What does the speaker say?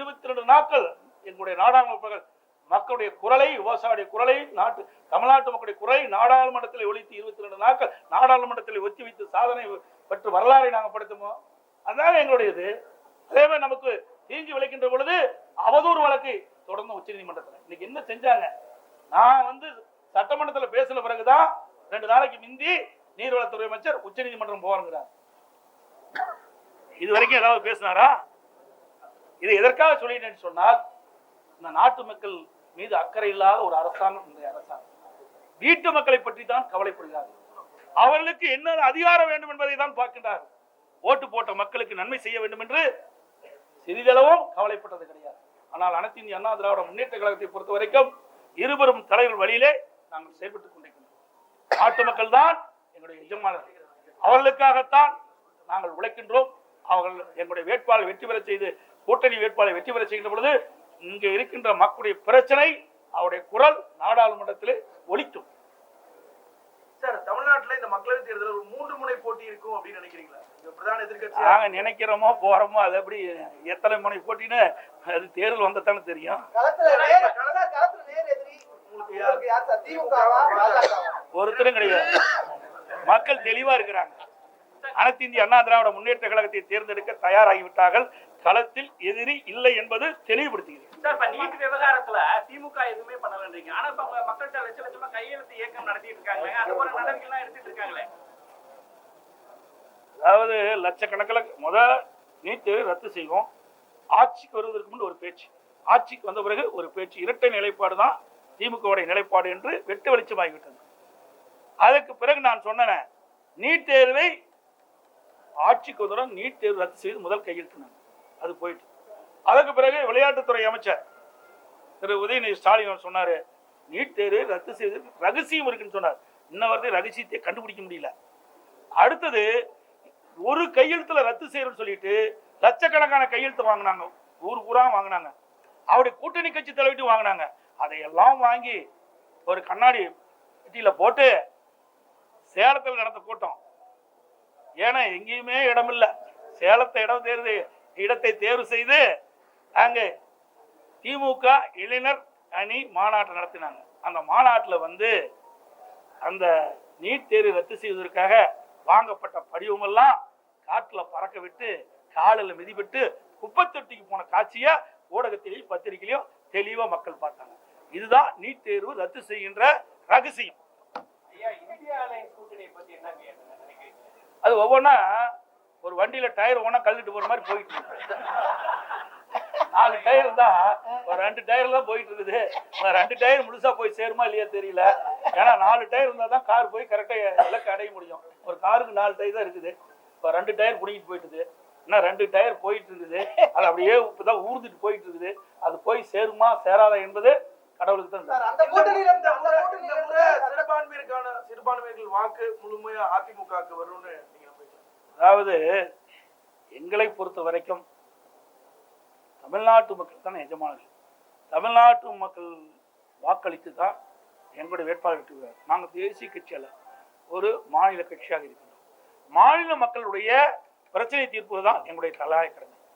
இருபத்தி ரெண்டு நாட்கள் எங்களுடைய நாடாளுமன்ற மக்களுடைய குரலை விவசாயிய குரலை நாட்டு தமிழ்நாட்டு மக்களுடைய குரலை நாடாளுமன்றத்தில் ஒழித்து இருபத்தி ரெண்டு நாட்கள் நாடாளுமன்றத்தில் ஒத்தி வைத்து சாதனை பெற்று வரலாறை நாங்கள் படுத்துமோ? அதுதான் எங்களுடைய இது அதே மாதிரி நமக்கு தீங்கு விளைக்கின்ற பொழுது அவதூறு வழக்கு தொடர்ந்து உச்சநீதிமன்றத்தில் இன்னைக்கு என்ன செஞ்சாங்க? நான் வந்து சட்டமன்றத்தில் பேசின பிறகுதான் ரெண்டு நாளைக்கு முந்தி நீர்வளத்துறை அமைச்சர் உச்சநீதிமன்றம் போவாருங்கிறார். இது வரைக்கும் ஏதாவது பேசினாரா? இதை எதற்காக சொல்லிட்டேன்னு சொன்னால் இந்த நாட்டு மக்கள் மீது அக்கறை இல்லாத ஒரு அரசாங்கம் இந்த அரசாங்கம். வீட்டு மக்களை பற்றி தான் கவலைப்படுகிறார்கள். அவர்களுக்கு என்ன அதிகாரம் வேண்டும் என்பதை தான் பார்க்கின்றார்கள். ஓட்டு போட்ட மக்களுக்கு நன்மை செய்ய வேண்டும் என்று சிறிதளவும் கவலைப்பட்டது கிடையாது. ஆனால் அனைத்து இந்திய அண்ணா திராவிட முன்னேற்ற கழகத்தை பொறுத்த வரைக்கும் இருவரும் தலைவர் வழியிலே நாங்கள் செயல்பட்டுக் கொண்டிருக்கின்றோம். நாட்டு மக்கள் தான் எங்களுடைய எஜமானர்கள். அவர்களுக்காகத்தான் நாங்கள் உழைக்கின்றோம். அவர்கள் எங்களுடைய வேட்பாளர் வெற்றி பெற செய்து கூட்டணி வேட்பாளரை வெற்றி பெற செய்கின்ற பொழுது இங்கே இருக்கின்ற மக்களுடைய பிரச்சனை அவருடைய குரல் நாடாளுமன்றத்திலே ஒலிக்கும். சார் தமிழ்நாட்டுல இந்த மக்களவைத் தேர்தல் ஒரு மூன்று முனை போட்டி இருக்கும் அப்படின்னு நினைக்கிறீங்களா? இந்த பிரதான எதிர்க்கட்சி நாங்க நினைக்கிறோமோ போறோமோ அது எப்படி எத்தனை முனை போட்டின்னு அது தேர்தல் வந்ததானே தெரியும். ஒருத்தரும் கிடையாது. மக்கள் தெளிவா இருக்கிறாங்க. அனைத்து இந்திய அண்ணா திராவிட முன்னேற்ற கழகத்தை தேர்ந்தெடுக்க தயாராகிவிட்டார்கள் களத்தில் எதிரி இல்லை என்பது தெளிவுபடுத்துகிறது விவகாரத்துல திமுக எதுவுமே பண்ணலன்றீங்க. ஆனா இப்ப அவங்க மக்கள்கிட்ட லட்ச லட்சமா கையெழுத்து இயக்கம் நடத்திட்டு இருக்காங்க அது போல நடவடிக்கை எடுத்துட்டு இருக்காங்களே? அதாவது லட்சக்கணக்கில் முத நீட்டு ரத்து செய்வோம். ஆட்சிக்கு வருவதற்கு முன் ஒரு பேச்சு. ஆட்சிக்கு வந்த பிறகு ஒரு பேச்சு. இரட்டை நிலைப்பாடு தான் திமுகவுடைய நிலைப்பாடு என்று வெட்டு வெளிச்சமாகிவிட்டது. அதற்கு பிறகு நான் சொன்னேன் நீட் தேர்வை ஆட்சிக்கு வந்தவுடன் நீட் தேர்வு ரத்து செய்து முதல் கையெழுத்தினாங்க அது போயிட்டு. அதற்கு பிறகு விளையாட்டுத்துறை அமைச்சர் திரு உதயநிதி ஸ்டாலின் அவர் சொன்னாரு நீட் தேர்வு ரத்து செய்து ரகசியம் இருக்குன்னு சொன்னார். இன்ன வரைக்கும் ரகசியத்தை கண்டுபிடிக்க முடியல. அடுத்தது ஒரு கையெழுத்துல ரத்து செய்யறோம்னு சொல்லிட்டு லட்சக்கணக்கான கையெழுத்து வாங்கினாங்க. ஊர் பூரா வாங்கினாங்க. அவருடைய கூட்டணி கட்சி தலைவிட்டு வாங்கினாங்க. அதையெல்லாம் வாங்கி ஒரு கண்ணாடி பெட்டியில போட்டு சேலத்தில் நடந்த கூட்டம். ஏன்னா எங்கேயுமே இடமில்லை. சேலத்தை இடம் தேர்வு இடத்தை தேர்வு செய்து அங்கே திமுக இளைஞர் அணி மாநாட்டை நடத்தினாங்க. அந்த மாநாட்டில் வந்து அந்த நீட் தேர்வு ரத்து செய்வதற்காக வாங்கப்பட்ட படிவமெல்லாம் காட்டுல பறக்க விட்டு காலில் மிதிபட்டு குப்பத்தொட்டிக்கு போன காட்சியை ஊடகத்திலையும் பத்திரிகையிலையும் தெளிவா மக்கள் பார்த்தாங்க. இதுதான் நீட் தேர்வு ரத்து செய்கின்ற ரகசியம். அது ஒவ்வொன்றா ஒரு வண்டியில டயர் ஒவ்வொன்றா கழுவிட்டு போற மாதிரி போயிட்டு இருக்கு. நாலு டயர் இருந்தா ஒரு ரெண்டு டயர் தான் போயிட்டு இருக்குது. ரெண்டு டயர் முழுசா போய் சேருமா இல்லையா தெரியல. ஏன்னா நாலு டயர் இருந்தா தான் கார் போய் கரெக்டா இலக்கு அடைய முடியும். ஒரு காருக்கு நாலு டயர் தான் இருக்குது. இப்போ ரெண்டு டயர் பிடிங்கிட்டு போயிட்டுது இன்னும் ரெண்டு டயர் போயிட்டு இருக்குது. அது அப்படியே இப்பதான் ஊர்ந்துட்டு போயிட்டு இருக்குது. அது போய் சேருமா சேராதா என்பது கடவுளுக்கு தான் சிறுபான்மையினருக்கான சிறுபான்மையினர்கள் வாக்கு முழுமையா அதிமுகவுக்கு வரும்னு? அதாவது எங்களை பொறுத்த வரைக்கும் தமிழ்நாட்டு மக்கள் தான் எஜமானர்கள். தமிழ்நாட்டு மக்கள் வாக்களித்து தான் எங்களுடைய வேட்பாளர் வெற்றி நாங்கள் தேசிய கட்சி அல்ல ஒரு மாநில கட்சியாக இருக்கிறோம். மாநில மக்களுடைய பிரச்சனை தீர்ப்பது தான் எங்களுடைய தலையாய கடமை.